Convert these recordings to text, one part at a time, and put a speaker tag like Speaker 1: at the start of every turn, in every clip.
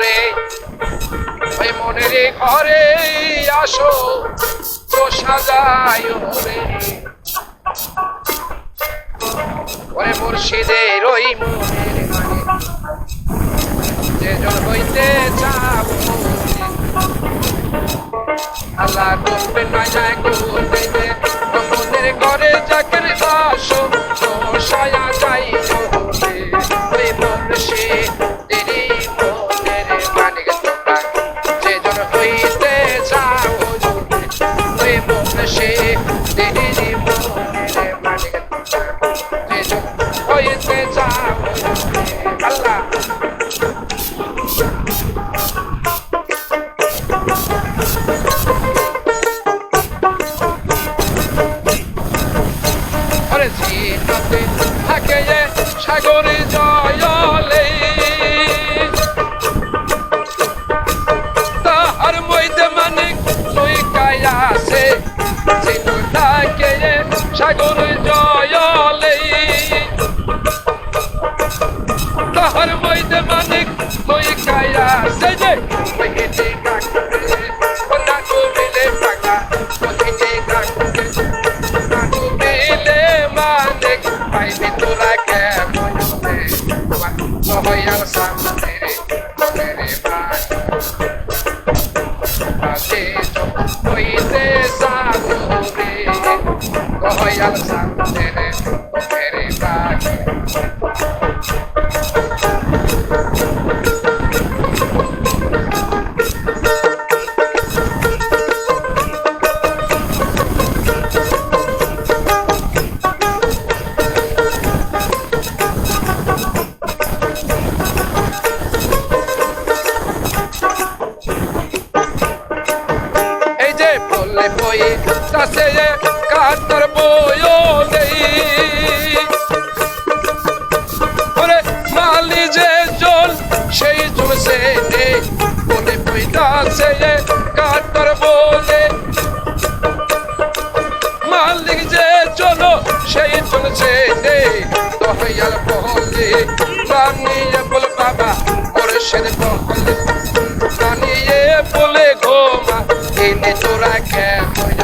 Speaker 1: রে ওই মনের ঘরে আসো, তো সাজায় ওরে মুর্শিদের ওই মনের মানে যে হইতে চাও আল্লাহ করবে নয়, যায় করবে Oye, ya lo saben, তাসে কাতর বইও নেই। ওরে মালি যে জল, সেই জল সে নে বলে বই তাসে কাতর বলে মালিক যে চলো সেই চলছে নে দহাইয়াল বলে বানিয়ে বল বাবা, ওরে সেরে বলে বানিয়ে বলে ঘোমা, এনে তোরা কেমনে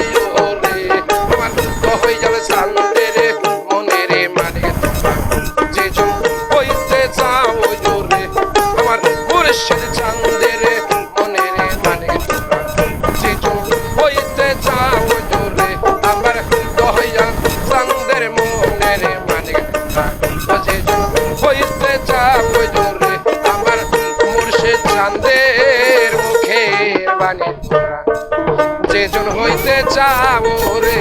Speaker 1: বাণী যে জন হইতে চাও রে।